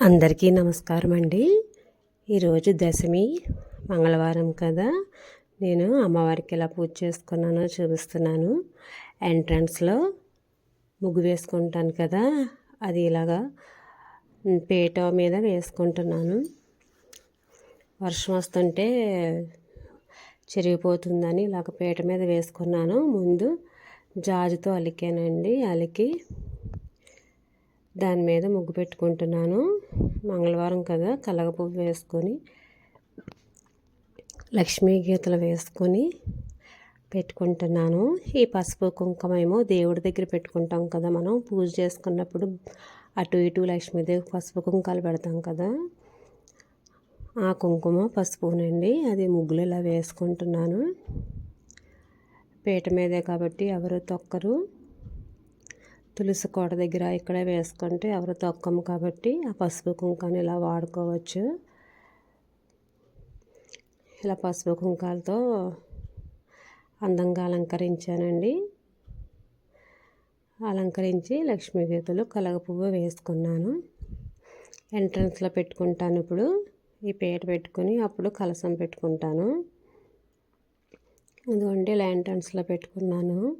అందరికీ నమస్కారం అండి. ఈరోజు దశమి మంగళవారం కదా. నేను అమ్మవారికి ఎలా పూజ చేసుకున్నానో చూపిస్తున్నాను. ఎంట్రన్స్లో ముగ్గు వేసుకుంటాను కదా. అది ఇలాగా పీట మీద వేసుకుంటున్నాను. వర్షం వస్తుంటే చెరిగిపోతుందని ఇలాగ పీట మీద వేసుకున్నాను. ముందు జాజుతో అలికానండి అలికి దాని మీద ముగ్గు పెట్టుకుంటున్నాను. మంగళవారం కదా కలగ పువ్వు వేసుకొని లక్ష్మీ గీతలు వేసుకొని పెట్టుకుంటున్నాను. ఈ పసుపు కుంకుమ ఏమో దేవుడి దగ్గర పెట్టుకుంటాం కదా మనం. పూజ చేసుకున్నప్పుడు అటు ఇటు లక్ష్మీదేవి పసుపు కుంకాలు పెడతాం కదా. ఆ కుంకుమ పసుపునండి. అది ముగ్గులు ఇలా వేసుకుంటున్నాను. పీట మీదే కాబట్టి ఎవరు తొక్కరు. తులసి కోట దగ్గర ఇక్కడ వేసుకుంటే ఎవరు తొక్కము కాబట్టి ఆ పసుపు కుంకాన్ని ఇలా వాడుకోవచ్చు. ఇలా పసుపు కుంకాలతో అందంగా అలంకరించానండి. అలంకరించి లక్ష్మీ గీతలు కలగ పువ్వు వేసుకున్నాను. ఎంట్రన్స్లో పెట్టుకుంటాను ఇప్పుడు. ఈ పేట పెట్టుకొని అప్పుడు కలసం పెట్టుకుంటాను. ఇదిగోండి ఇలా ఎంట్రన్స్లో పెట్టుకున్నాను.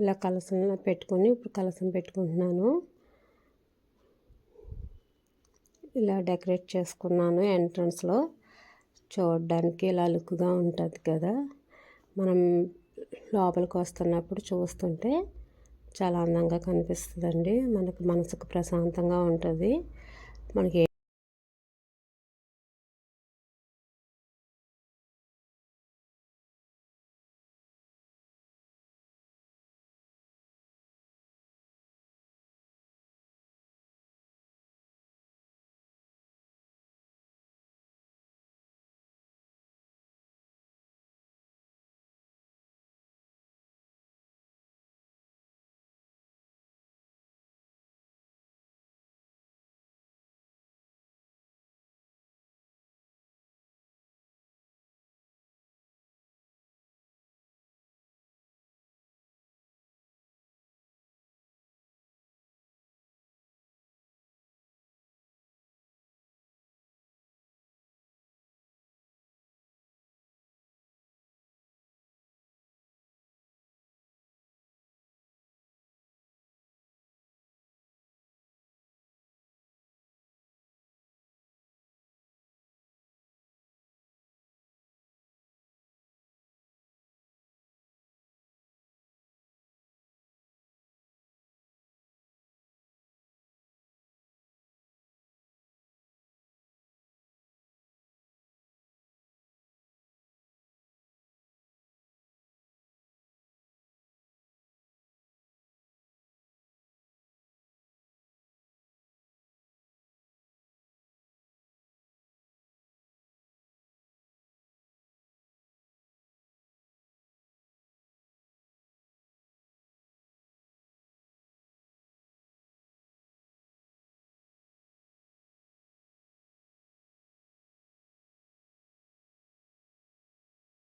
ఇలా కలసంలో పెట్టుకొని ఇప్పుడు కలసం పెట్టుకుంటున్నాను. ఇలా డెకరేట్ చేసుకున్నాను ఎంట్రన్స్లో. చూడడానికి ఇలా లుక్గా ఉంటుంది కదా. మనం లోపలికి వస్తున్నప్పుడు చూస్తుంటే చాలా అందంగా కనిపిస్తుందండి. మనకు మనసుకు ప్రశాంతంగా ఉంటుంది. మనకి